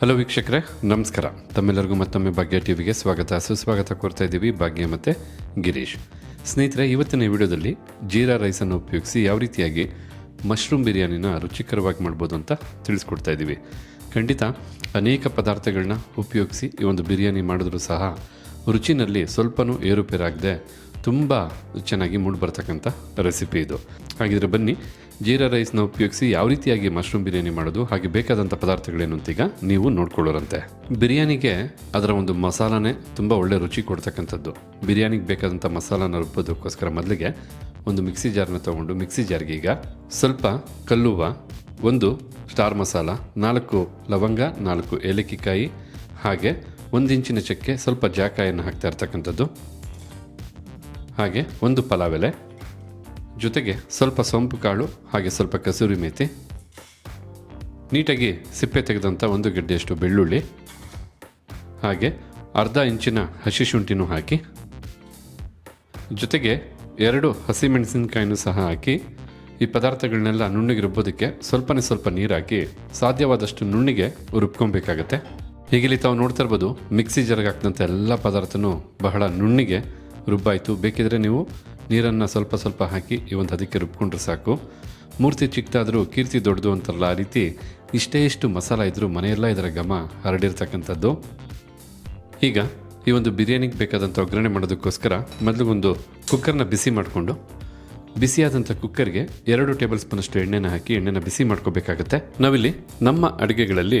Hello ವೀಕ್ಷಕರೇ, ನಮಸ್ಕಾರ. ತಮ್ಮೆಲ್ಲರಿಗೂ ಮತ್ತೊಮ್ಮೆ ಭಾಗ್ಯ ಟಿವಿಗೆ ಸ್ವಾಗತ. ಸುಸ್ವಾಗತ ಕೊಡ್ತಾ ಇದ್ದೀವಿ ಭಾಗ್ಯ ಮತ್ತು ಗಿರೀಶ್. ಸ್ನೇಹಿತರೆ, ಇವತ್ತಿನ ವಿಡಿಯೋದಲ್ಲಿ ಜೀರಾ ರೈಸನ್ನು ಉಪಯೋಗಿಸಿ ಯಾವ ರೀತಿಯಾಗಿ ಮಶ್ರೂಮ್ ಬಿರಿಯಾನಿನ ರುಚಿಕರವಾಗಿ ಮಾಡ್ಬೋದು ಅಂತ ತಿಳಿಸ್ಕೊಡ್ತಾ ಇದ್ದೀವಿ. ಖಂಡಿತ ಅನೇಕ ಪದಾರ್ಥಗಳನ್ನ ಉಪಯೋಗಿಸಿ ಈ ಒಂದು ಬಿರಿಯಾನಿ ಮಾಡಿದ್ರೂ ಸಹ ರುಚಿನಲ್ಲಿ ಸ್ವಲ್ಪನೂ ಏರುಪೇರಾಗದೆ ತುಂಬ ಚೆನ್ನಾಗಿ ಮೂಡಿ ಬರ್ತಕ್ಕಂಥ ರೆಸಿಪಿ ಇದು. ಹಾಗಿದ್ರೆ ಬನ್ನಿ ಜೀರಾ ರೈಸ್ನ ಉಪಯೋಗಿಸಿ ಯಾವ ರೀತಿಯಾಗಿ ಮಶ್ರೂಮ್ ಬಿರಿಯಾನಿ ಮಾಡೋದು, ಹಾಗೆ ಬೇಕಾದಂಥ ಪದಾರ್ಥಗಳೇನು ಅಂತೀಗ ನೀವು ನೋಡ್ಕೊಳ್ಳೋರಂತೆ. ಬಿರಿಯಾನಿಗೆ ಅದರ ಒಂದು ಮಸಾಲಾನೇ ತುಂಬ ಒಳ್ಳೆ ರುಚಿ ಕೊಡ್ತಕ್ಕಂಥದ್ದು. ಬಿರಿಯಾನಿಗೆ ಬೇಕಾದಂಥ ಮಸಾಲಾನ ರುಬ್ಬೋದಕ್ಕೋಸ್ಕರ ಮೊದಲಿಗೆ ಒಂದು ಮಿಕ್ಸಿ ಜಾರ್ನ ತೊಗೊಂಡು, ಮಿಕ್ಸಿ ಜಾರ್ಗೆ ಈಗ ಸ್ವಲ್ಪ ಕಲ್ಲುವ ಒಂದು ಸ್ಟಾರ್ ಮಸಾಲ, ನಾಲ್ಕು ಲವಂಗ, ನಾಲ್ಕು ಏಲಕ್ಕಿಕಾಯಿ, ಹಾಗೆ ಒಂದು ಇಂಚಿನ ಚಕ್ಕೆ ಸ್ವಲ್ಪ ಜಾಕಾಯನ್ನು ಹಾಕ್ತಾ ಇರ್ತಕ್ಕಂಥದ್ದು. ಹಾಗೆ ಒಂದು ಪಲಾವ್ ಎಲೆ ಜೊತೆಗೆ ಸ್ವಲ್ಪ ಸೊಂಪು ಕಾಳು ಹಾಗೆ ಸ್ವಲ್ಪ ಕಸೂರಿ ಮೇಥಿ ನೀಟಾಗಿ ಸಿಪ್ಪೆ ತೆಗೆದಂಥ ಒಂದು ಗೆಡ್ಡೆಯಷ್ಟು ಬೆಳ್ಳುಳ್ಳಿ. ಹಾಗೆ ಅರ್ಧ ಇಂಚಿನ ಹಸಿ ಶುಂಠಿನೂ ಹಾಕಿ. ಜೊತೆಗೆ ಎರಡು ಹಸಿಮೆಣಸಿನಕಾಯಿನೂ ಸಹ ಹಾಕಿ. ಈ ಪದಾರ್ಥಗಳನ್ನೆಲ್ಲ ನುಣ್ಣಿಗೆ ರುಬ್ಬೋದಕ್ಕೆ ಸ್ವಲ್ಪನೇ ಸ್ವಲ್ಪ ನೀರು ಹಾಕಿ ಸಾಧ್ಯವಾದಷ್ಟು ನುಣ್ಣಿಗೆ ರುಬ್ಕೊಬೇಕಾಗತ್ತೆ. ಹೀಗಿಲ್ಲಿ ತಾವು ನೋಡ್ತಾ ಇರ್ಬೋದು ಮಿಕ್ಸಿ ಜಾರ್ಗೆ ಎಲ್ಲ ಪದಾರ್ಥನೂ ಬಹಳ ನುಣ್ಣಿಗೆ ರುಬ್ಬಾಯಿತು. ಬೇಕಿದ್ರೆ ನೀವು ನೀರನ್ನು ಸ್ವಲ್ಪ ಸ್ವಲ್ಪ ಹಾಕಿ ಈ ಒಂದು ಅದಕ್ಕೆ ರುಬ್ಕೊಂಡ್ರೆ ಸಾಕು. ಮೂರ್ತಿ ಚಿಕ್ಕದಾದರೂ, ಕೀರ್ತಿ ದೊಡ್ಡದು ಅಂತಾರಲ್ಲ ಆ ರೀತಿ ಇಷ್ಟೇ ಇಷ್ಟು ಮಸಾಲ ಇದ್ದರೂ ಮನೆಯೆಲ್ಲ ಇದರ ಘಮ ಹರಡಿರ್ತಕ್ಕಂಥದ್ದು. ಈಗ ಈ ಒಂದು ಬಿರಿಯಾನಿಗೆ ಬೇಕಾದಂಥ ಒಗ್ಗರಣೆ ಮಾಡೋದಕ್ಕೋಸ್ಕರ ಮೊದಲು ಒಂದು ಕುಕ್ಕರ್ನ ಬಿಸಿ ಮಾಡಿಕೊಂಡು, ಬಿಸಿಯಾದಂಥ ಕುಕ್ಕರ್ಗೆ ಎರಡು ಟೇಬಲ್ ಸ್ಪೂನಷ್ಟು ಎಣ್ಣೆನ ಹಾಕಿ ಎಣ್ಣೆನ ಬಿಸಿ ಮಾಡ್ಕೋಬೇಕಾಗತ್ತೆ. ನಾವಿಲ್ಲಿ ನಮ್ಮ ಅಡುಗೆಗಳಲ್ಲಿ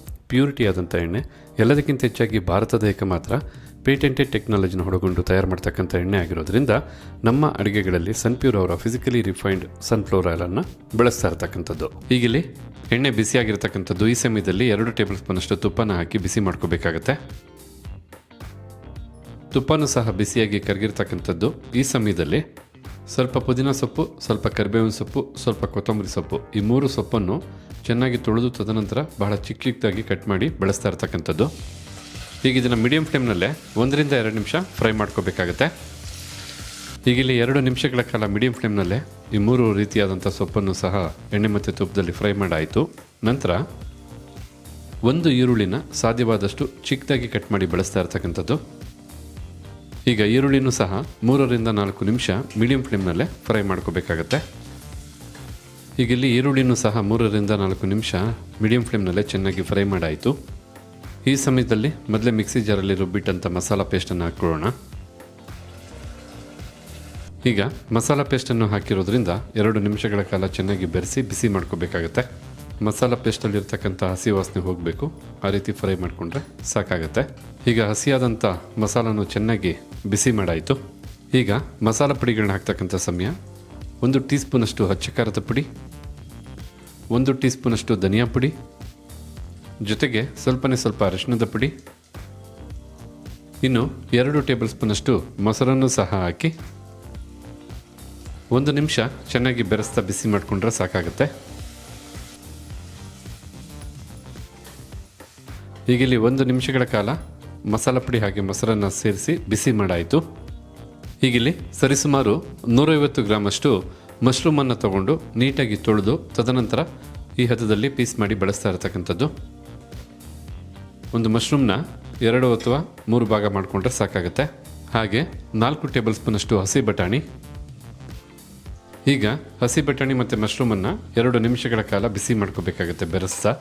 ಪ್ಯೂರಿಟಿ ಆದಂಥ ಎಣ್ಣೆ, ಎಲ್ಲದಕ್ಕಿಂತ ಹೆಚ್ಚಾಗಿ ಭಾರತದ ಏಕ ಮಾತ್ರ ಪೇಟೆಂಟೆಡ್ ಟೆಕ್ನಾಲಜಿನ ಹೊಡಗೊಂಡು ತಯಾರು ಮಾಡ್ತಕ್ಕಂಥ ಎಣ್ಣೆ ಆಗಿರೋದ್ರಿಂದ ನಮ್ಮ ಅಡುಗೆಗಳಲ್ಲಿ ಸನ್ಪ್ಯೂರ್ ಅವರ ಫಿಸಿಕಲಿ ರಿಫೈನ್ಡ್ ಸನ್ಫ್ಲವರ್ ಆಯಿಲನ್ನು ಬಳಸ್ತಾ ಇರ್ತಕ್ಕಂಥದ್ದು. ಈಗಿಲ್ಲಿ ಎಣ್ಣೆ ಬಿಸಿಯಾಗಿರ್ತಕ್ಕಂಥದ್ದು ಈ ಸಮಯದಲ್ಲಿ ಎರಡು ಟೇಬಲ್ ಸ್ಪೂನಷ್ಟು ತುಪ್ಪನ ಹಾಕಿ ಬಿಸಿ ಮಾಡ್ಕೋಬೇಕಾಗತ್ತೆ. ತುಪ್ಪನೂ ಸಹ ಬಿಸಿಯಾಗಿ ಕರಗಿರ್ತಕ್ಕಂಥದ್ದು ಈ ಸಮಯದಲ್ಲಿ ಸ್ವಲ್ಪ ಪುದೀನ ಸೊಪ್ಪು, ಸ್ವಲ್ಪ ಕರಿಬೇವಿನ ಸೊಪ್ಪು, ಸ್ವಲ್ಪ ಕೊತ್ತಂಬರಿ ಸೊಪ್ಪು ಈ ಮೂರು ಸೊಪ್ಪನ್ನು ಚೆನ್ನಾಗಿ ತೊಳೆದು ತದನಂತರ ಬಹಳ ಚಿಕ್ಕ ಚಿಕ್ಕದಾಗಿ ಕಟ್ ಮಾಡಿ ಬಳಸ್ತಾ ಇರ್ತಕ್ಕಂಥದ್ದು. ಈಗ ಇದನ್ನು ಮೀಡಿಯಂ ಫ್ಲೇಮ್ನಲ್ಲೇ ಒಂದರಿಂದ ಎರಡು ನಿಮಿಷ ಫ್ರೈ ಮಾಡ್ಕೋಬೇಕಾಗತ್ತೆ. ಈಗ ಇಲ್ಲಿ ಎರಡು ನಿಮಿಷಗಳ ಕಾಲ ಮೀಡಿಯಂ ಫ್ಲೇಮ್ನಲ್ಲೇ ಈ ಮೂರು ರೀತಿಯಾದಂಥ ಸೊಪ್ಪನ್ನು ಸಹ ಎಣ್ಣೆ ಮತ್ತು ತುಪ್ಪದಲ್ಲಿ ಫ್ರೈ ಮಾಡಾಯಿತು. ನಂತರ ಒಂದು ಈರುಳ್ಳಿನ ಸಾಧ್ಯವಾದಷ್ಟು ಚಿಕ್ಕದಾಗಿ ಕಟ್ ಮಾಡಿ ಬಳಸ್ತಾ ಇರ್ತಕ್ಕಂಥದ್ದು. ಈಗ ಈರುಳ್ಳಿನೂ ಸಹ ಮೂರರಿಂದ ನಾಲ್ಕು ನಿಮಿಷ ಮೀಡಿಯಂ ಫ್ಲೇಮ್ನಲ್ಲೇ ಫ್ರೈ ಮಾಡ್ಕೋಬೇಕಾಗತ್ತೆ. ಈಗ ಇಲ್ಲಿ ಈರುಳ್ಳಿನೂ ಸಹ ಮೂರರಿಂದ ನಾಲ್ಕು ನಿಮಿಷ ಮೀಡಿಯಂ ಫ್ಲೇಮ್ನಲ್ಲೇ ಚೆನ್ನಾಗಿ ಫ್ರೈ ಮಾಡಾಯಿತು. ಈ ಸಮಯದಲ್ಲಿ ಮೊದಲೇ ಮಿಕ್ಸಿ ಜಾರಲ್ಲಿ ರುಬ್ಬಿಟ್ಟಂಥ ಮಸಾಲ ಪೇಸ್ಟನ್ನು ಹಾಕ್ಕೊಳ್ಳೋಣ. ಈಗ ಮಸಾಲ ಪೇಸ್ಟನ್ನು ಹಾಕಿರೋದ್ರಿಂದ ಎರಡು ನಿಮಿಷಗಳ ಕಾಲ ಚೆನ್ನಾಗಿ ಬೆರೆಸಿ ಬಿಸಿ ಮಾಡ್ಕೋಬೇಕಾಗತ್ತೆ. ಮಸಾಲ ಪೇಸ್ಟಲ್ಲಿರ್ತಕ್ಕಂಥ ಹಸಿ ವಾಸನೆ ಹೋಗಬೇಕು. ಆ ರೀತಿ ಫ್ರೈ ಮಾಡಿಕೊಂಡ್ರೆ ಸಾಕಾಗತ್ತೆ. ಈಗ ಹಸಿಯಾದಂಥ ಮಸಾಲನೂ ಚೆನ್ನಾಗಿ ಬಿಸಿ ಮಾಡಾಯಿತು. ಈಗ ಮಸಾಲ ಪುಡಿಗಳನ್ನ ಹಾಕ್ತಕ್ಕಂಥ ಸಮಯ. ಒಂದು ಟೀ ಸ್ಪೂನಷ್ಟು ಹಚ್ಚ ಖಾರದ ಪುಡಿ ಒಂದು ಟೀ ಸ್ಪೂನಷ್ಟು ಧನಿಯಾ ಪುಡಿ, ಜೊತೆಗೆ ಸ್ವಲ್ಪನೇ ಸ್ವಲ್ಪ ಅರಿಶಿಣದ ಪುಡಿ, ಇನ್ನು ಎರಡು ಟೇಬಲ್ ಸ್ಪೂನಷ್ಟು ಮೊಸರನ್ನು ಸಹ ಹಾಕಿ ಒಂದು ನಿಮಿಷ ಚೆನ್ನಾಗಿ ಬೆರೆಸ್ತಾ ಬಿಸಿ ಮಾಡಿಕೊಂಡ್ರೆ ಸಾಕಾಗುತ್ತೆ. ಈಗಿಲ್ಲಿ ಒಂದು ನಿಮಿಷಗಳ ಕಾಲ ಮಸಾಲ ಪುಡಿ ಹಾಗೆ ಮೊಸರನ್ನು ಸೇರಿಸಿ ಬಿಸಿ ಮಾಡಾಯಿತು. ಈಗಿಲ್ಲಿ ಸರಿಸುಮಾರು ನೂರೈವತ್ತು ಗ್ರಾಮಷ್ಟು ಮಶ್ರೂಮನ್ನು ತಗೊಂಡು ನೀಟಾಗಿ ತೊಳೆದು ತದನಂತರ ಈ ಹದದಲ್ಲಿ ಪೀಸ್ ಮಾಡಿ ಬಳಸ್ತಾ ಇರತಕ್ಕಂಥದ್ದು. ಒಂದು ಮಶ್ರೂಮ್ನ ಎರಡು ಅಥವಾ ಮೂರು ಭಾಗ ಮಾಡಿಕೊಂಡ್ರೆ ಸಾಕಾಗುತ್ತೆ. ಹಾಗೆ ನಾಲ್ಕು ಟೇಬಲ್ ಸ್ಪೂನಷ್ಟು ಹಸಿ ಬಟಾಣಿ. ಈಗ ಹಸಿ ಬಟಾಣಿ ಮತ್ತು ಮಶ್ರೂಮನ್ನು ಎರಡು ನಿಮಿಷಗಳ ಕಾಲ ಬಿಸಿ ಮಾಡ್ಕೋಬೇಕಾಗುತ್ತೆ ಬೆರೆಸ್ತಾ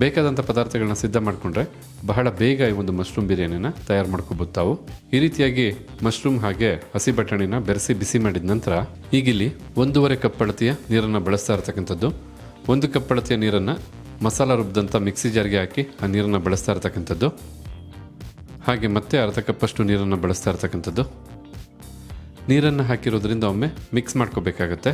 ಬೇಕಾದಂಥ ಪದಾರ್ಥಗಳನ್ನ ಸಿದ್ಧ ಮಾಡಿಕೊಂಡ್ರೆ ಬಹಳ ಬೇಗ ಈ ಒಂದು ಮಶ್ರೂಮ್ ಬಿರಿಯಾನಿನ ತಯಾರು ಮಾಡ್ಕೋಬೋದು ತಾವು ಈ ರೀತಿಯಾಗಿ ಮಶ್ರೂಮ್ ಹಾಗೆ ಹಸಿ ಬಟಾಣಿನ ಬೆರೆಸಿ ಬಿಸಿ ಮಾಡಿದ ನಂತರ ಈಗಿಲ್ಲಿ ಒಂದೂವರೆ ಕಪ್ ಅಳತೆಯ ನೀರನ್ನು ಬಳಸ್ತಾ ಇರ್ತಕ್ಕಂಥದ್ದು. ಒಂದು ಕಪ್ ಅಳತೆಯ ನೀರನ್ನು ಮಸಾಲ ರುಬ್ಬಿದಂಥ ಮಿಕ್ಸಿ ಜಾರ್ಗೆ ಹಾಕಿ ಆ ನೀರನ್ನು ಬಳಸ್ತಾ ಇರ್ತಕ್ಕಂಥದ್ದು. ಹಾಗೆ ಮತ್ತೆ ಅರ್ಧ ಕಪ್ಪಷ್ಟು ನೀರನ್ನು ಬಳಸ್ತಾ ಇರ್ತಕ್ಕಂಥದ್ದು. ನೀರನ್ನು ಹಾಕಿರೋದ್ರಿಂದ ಒಮ್ಮೆ ಮಿಕ್ಸ್ ಮಾಡ್ಕೋಬೇಕಾಗತ್ತೆ.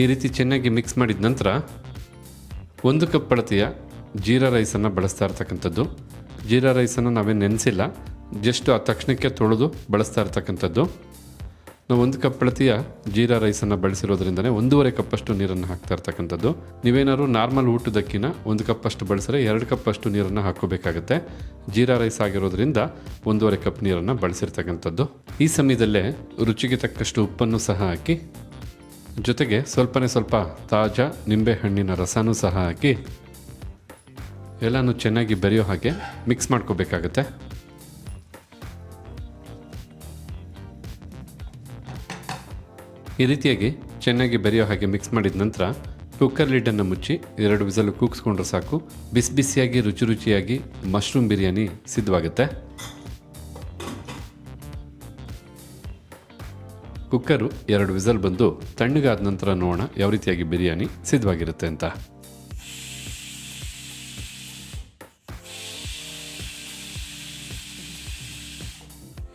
ಈ ರೀತಿ ಚೆನ್ನಾಗಿ ಮಿಕ್ಸ್ ಮಾಡಿದ ನಂತರ ಒಂದು ಕಪ್ ಅಳತೆಯ ಜೀರಾ ರೈಸನ್ನು ಬಳಸ್ತಾ ಇರ್ತಕ್ಕಂಥದ್ದು. ಜೀರಾ ರೈಸನ್ನು ನಾವೇನು ನೆನೆಸಿಲ್ಲ. ಜಸ್ಟ್ ಆ ತಕ್ಷಣಕ್ಕೆ ತೊಳೆದು ಬಳಸ್ತಾ ಇರ್ತಕ್ಕಂಥದ್ದು. ನಾವು ಒಂದು ಕಪ್ ಅಳತೆಯ ಜೀರಾ ರೈಸನ್ನು ಬಳಸಿರೋದ್ರಿಂದನೇ ಒಂದೂವರೆ ಕಪ್ಪಷ್ಟು ನೀರನ್ನು ಹಾಕ್ತಾ ಇರ್ತಕ್ಕಂಥದ್ದು. ನೀವೇನಾದ್ರು ನಾರ್ಮಲ್ ಊಟದಕ್ಕಿನ ಒಂದು ಕಪ್ಪಷ್ಟು ಬಳಸಿದ್ರೆ ಎರಡು ಕಪ್ಪಷ್ಟು ನೀರನ್ನು ಹಾಕೋಬೇಕಾಗತ್ತೆ ಜೀರಾ ರೈಸ್ ಆಗಿರೋದ್ರಿಂದ ಒಂದೂವರೆ ಕಪ್ ನೀರನ್ನು ಬಳಸಿರ್ತಕ್ಕಂಥದ್ದು. ಈ ಸಮಯದಲ್ಲೇ ರುಚಿಗೆ ತಕ್ಕಷ್ಟು ಉಪ್ಪನ್ನು ಸಹ ಹಾಕಿ ಜೊತೆಗೆ ಸ್ವಲ್ಪನೇ ಸ್ವಲ್ಪ ತಾಜಾ ನಿಂಬೆ ಹಣ್ಣಿನ ರಸನೂ ಸಹ ಹಾಕಿ ಎಲ್ಲನೂ ಚೆನ್ನಾಗಿ ಬೆರೆಯೋ ಹಾಗೆ ಮಿಕ್ಸ್ ಮಾಡ್ಕೋಬೇಕಾಗತ್ತೆ. ಈ ರೀತಿಯಾಗಿ ಚೆನ್ನಾಗಿ ಬೆರೆಯೋ ಹಾಗೆ ಮಿಕ್ಸ್ ಮಾಡಿದ ನಂತರ ಕುಕ್ಕರ್ ಲಿಡ್ಡನ್ನು ಮುಚ್ಚಿ ಎರಡು ವಿಸಲು ಕೂಗಿಸ್ಕೊಂಡ್ರೆ ಸಾಕು. ಬಿಸಿ ಬಿಸಿಯಾಗಿ, ರುಚಿ ರುಚಿಯಾಗಿ ಮಶ್ರೂಮ್ ಬಿರಿಯಾನಿ ಸಿದ್ಧವಾಗುತ್ತೆ. ಕುಕ್ಕರು ಎರಡು ವಿಸಲ್ ಬಂದು ತಣ್ಣಗಾದ ನಂತರ ನೋಡೋಣ ಯಾವ ರೀತಿಯಾಗಿ ಬಿರಿಯಾನಿ ಸಿದ್ಧವಾಗಿರುತ್ತೆ ಅಂತ.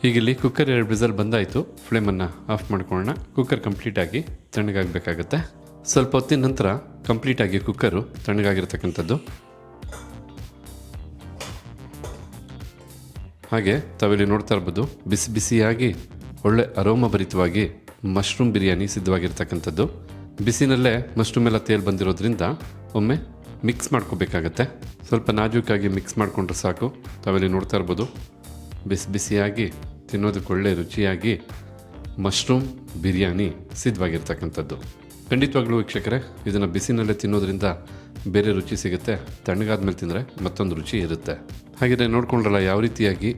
ಹೀಗಿಲ್ಲಿ ಕುಕ್ಕರ್ ಎರಡು ವಿಸಲ್ ಬಂದಾಯಿತು. ಫ್ಲೇಮನ್ನು ಆಫ್ ಮಾಡ್ಕೊಳ್ಳೋಣ. ಕುಕ್ಕರ್ ಕಂಪ್ಲೀಟಾಗಿ ತಣ್ಣಗಾಗಬೇಕಾಗತ್ತೆ. ಸ್ವಲ್ಪ ಹೊತ್ತಿನ ನಂತರ ಕಂಪ್ಲೀಟಾಗಿ ಕುಕ್ಕರು ತಣ್ಣಗಾಗಿರ್ತಕ್ಕಂಥದ್ದು. ಹಾಗೆ ತಾವಿಲ್ಲಿ ನೋಡ್ತಾ ಇರ್ಬೋದು, ಬಿಸಿ ಬಿಸಿಯಾಗಿ ಒಳ್ಳೆ ಅರೋಮಭರಿತವಾಗಿ ಮಶ್ರೂಮ್ ಬಿರಿಯಾನಿ ಸಿದ್ಧವಾಗಿರ್ತಕ್ಕಂಥದ್ದು. ಬಿಸಿನಲ್ಲೇ ಮಶ್ರೂಮ್ ಎಲ್ಲ ತೇಲ್ ಬಂದಿರೋದ್ರಿಂದ ಒಮ್ಮೆ ಮಿಕ್ಸ್ ಮಾಡ್ಕೋಬೇಕಾಗತ್ತೆ. ಸ್ವಲ್ಪ ನಾಜೂಕಾಗಿ ಮಿಕ್ಸ್ ಮಾಡಿಕೊಂಡ್ರೆ ಸಾಕು. ತಾವೆಲ್ಲಿ ನೋಡ್ತಾ ಇರ್ಬೋದು. ಬಿಸಿ ಬಿಸಿಯಾಗಿ ತಿನ್ನೋದಕ್ಕೆ ಒಳ್ಳೆ ರುಚಿಯಾಗಿ ಮಶ್ರೂಮ್ ಬಿರಿಯಾನಿ ಸಿದ್ಧವಾಗಿರ್ತಕ್ಕಂಥದ್ದು. ಖಂಡಿತವಾಗ್ಲೂ ವೀಕ್ಷಕರೇ, ಇದನ್ನು ಬಿಸಿನಲ್ಲೇ ತಿನ್ನೋದ್ರಿಂದ ಬೇರೆ ರುಚಿ ಸಿಗುತ್ತೆ. ತಣ್ಣಗಾದ್ಮೇಲೆ ತಿಂದರೆ ಮತ್ತೊಂದು ರುಚಿ ಇರುತ್ತೆ. ಹಾಗೆಯೇ ನೋಡ್ಕೊಂಡ್ರಲ್ಲ, ಯಾವ ರೀತಿಯಾಗಿ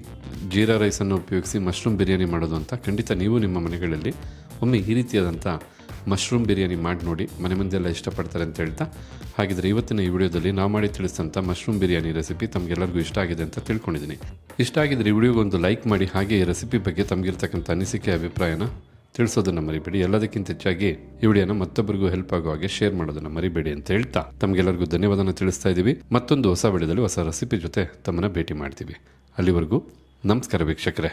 ಜೀರಾ ರೈಸನ್ನು ಉಪಯೋಗಿಸಿ ಮಶ್ರೂಮ್ ಬಿರಿಯಾನಿ ಮಾಡೋದು ಅಂತ ಖಂಡಿತ ನೀವು ನಿಮ್ಮ ಮನೆಗಳಲ್ಲಿ ಒಮ್ಮೆ ಈ ರೀತಿಯಾದಂಥ ಮಶ್ರೂಮ್ ಬಿರಿಯಾನಿ ಮಾಡಿ ನೋಡಿ. ಮನೆ ಮುಂದೆಲ್ಲ ಇಷ್ಟಪಡ್ತಾರೆ ಅಂತ ಹೇಳ್ತಾ. ಹಾಗಿದ್ರೆ ಇವತ್ತಿನ ಈ ವಿಡಿಯೋದಲ್ಲಿ ನಾವು ಮಾಡಿ ತಿಳಿಸಿದಂಥ ಮಶ್ರೂಮ್ ಬಿರಿಯಾನಿ ರೆಸಿಪಿ ತಮಗೆಲ್ಲರಿಗೂ ಇಷ್ಟ ಆಗಿದೆ ಅಂತ ತಿಳ್ಕೊಂಡಿದ್ದೀನಿ. ಇಷ್ಟ ಆಗಿದ್ರೆ ಈ ವಿಡಿಯೋಗೊಂದು ಲೈಕ್ ಮಾಡಿ, ಹಾಗೆ ಈ ರೆಸಿಪಿ ಬಗ್ಗೆ ತಮಗಿರ್ತಕ್ಕಂಥ ಅನಿಸಿಕೆ, ಅಭಿಪ್ರಾಯನ ತಿಳಿಸೋದನ್ನು ಮರಿಬೇಡಿ. ಎಲ್ಲದಕ್ಕಿಂತ ಹೆಚ್ಚಾಗಿ ಈ ವಿಡಿಯೋನ ಮತ್ತೊಬ್ಬರಿಗೂ ಹೆಲ್ಪ್ ಆಗೋ ಹಾಗೆ ಶೇರ್ ಮಾಡೋದನ್ನು ಮರಿಬೇಡಿ ಅಂತ ಹೇಳ್ತಾ. ತಮಗೆಲ್ಲರಿಗೂ ಧನ್ಯವಾದನ ತಿಳಿಸ್ತಾ ಇದ್ದೀವಿ ಮತ್ತೊಂದು ಹೊಸ ವಿಡಿಯೋದಲ್ಲಿ ಹೊಸ ರೆಸಿಪಿ ಜೊತೆ ತಮ್ಮನ್ನು ಭೇಟಿ ಮಾಡ್ತೀವಿ. ಅಲ್ಲಿವರೆಗೂ ನಮಸ್ಕಾರ ವೀಕ್ಷಕರೇ.